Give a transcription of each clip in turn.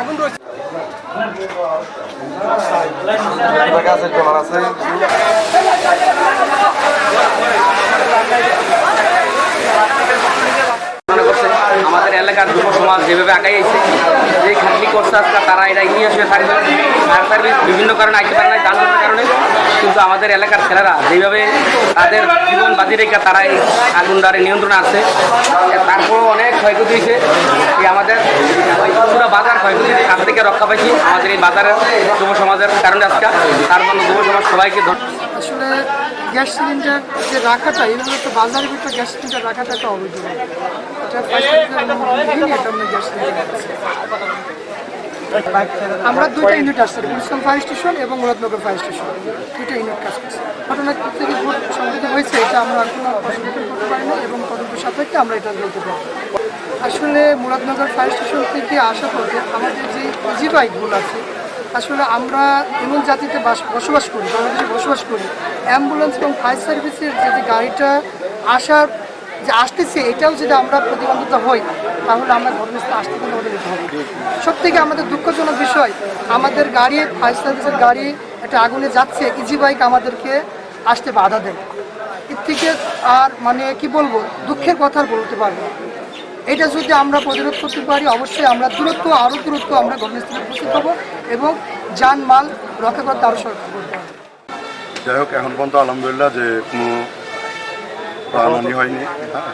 আগুন আছে আমাদের এলাকার যুব সমাজ যেভাবে আগাই আইছে যে খাটনি করছে তারা এটা এগিয়ে আসবে থাকবে ফায়ার সার্ভিস বিভিন্ন কারণে আইতে পারে না যানজটের কারণে। কিন্তু আমাদের এলাকার ছেলেরা যেভাবে তাদের জীবন বাজি রেখে তারা এই আগুনদারে নিয়ন্ত্রণে আছে তারপরও অনেক ক্ষয়ক্ষতি হয়েছে। আমাদের থেকে রক্ষা পাইছি। আমাদের এই বাজারের যুব সমাজের কারণে আজকে তার জন্য যুব সমাজ সবাইকে আসলে গ্যাস সিলিন্ডার যে রাখাটা, এইভাবে তো বাজারের ভিতরে গ্যাস সিলিন্ডার রাখাটা একটা অবৈধ এটা গ্যাস আমরা দুইটা ইউনিট আসছে গুলিস্তান ফায়ার স্টেশন এবং মুরাদনগর ফায়ার স্টেশন দুইটা ইউনিট কাজ করছে। ঘটনা হয়েছে, এটা আমরা কোনো প্রশ্ন করতে পারি না এবং তদন্ত সাপেক্ষে আমরা এটা বলতে পারি আসলে মুরাদনগর ফায়ার স্টেশন থেকে আসা পথে আমাদের যে ইজি বাইকগুলো আছে, আসলে আমরা এমন জাতিতে বাস বসবাস করি, বাংলাদেশে বসবাস করি অ্যাম্বুলেন্স এবং ফায়ার সার্ভিসের যে গাড়িটা আসার যে আসতেছে, এটাও যদি আমরা প্রতিবন্ধতা হই, তাহলে আমরা ঘটনাস্থলে আসতে কিন্তু আমাদের যেতে হবে। সব থেকে আমাদের দুঃখজনক বিষয়, আমাদের গাড়ি ফায়ার সার্ভিসের গাড়ি একটা আগুনে যাচ্ছে ইজি বাইক আমাদেরকে আসতে বাধা দেয়। থেকে আর মানে কি বলব, দুঃখের কথা আর বলতে পারব এটা যদি আমরা প্রতিরোধ করতে পারি, অবশ্যই আমরা দূরত্ব, আরও দূরত্ব আমরা ঘটনাস্থলে উপস্থিত হব এবং যান মাল রক্ষা করতে আরও সরকার করতে যাই হোক, এখন পর্যন্ত আলহামদুলিল্লাহ যে কোনো প্রাণহানি হয়নি হ্যাঁ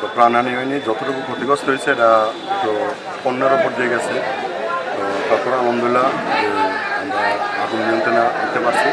তো প্রাণহানি হয়নি, যতটুকু ক্ষতিগ্রস্ত হয়েছে এটা তো পণ্যের ওপর দিয়ে গেছে। তো তারপরে আলহামদুলিল্লাহ আমরা আগুন নিয়ন্ত্রণে আনতে পারছি।